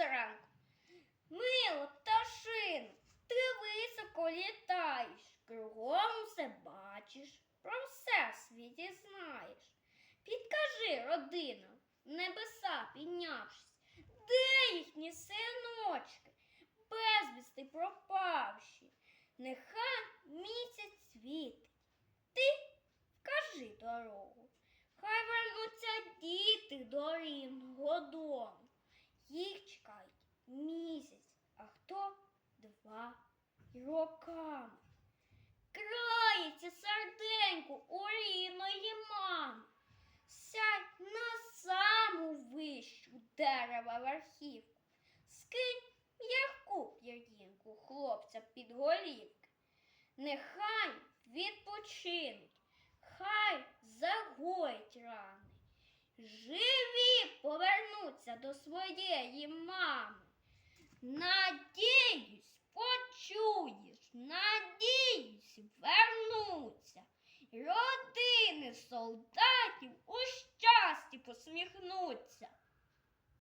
зранку. Мило, пташино, ти високо літаєш, кругом все бачиш, про все в світі знаєш. Підкажи, родино, в небеса піднявшись, де їхні синочки, безвісти пропавші, нехай місяць світить. Й. Крається серденько у рівної мами. Сядь на саму вищу дерева верхівку. Скинь м'яку п'яр'їнку хлопця під голівки. Нехай відпочинуть, хай загоять рани. Живі повернуться до своєї мами. Надіюсь, вернуться. Родини солдатів у щасті посміхнуться.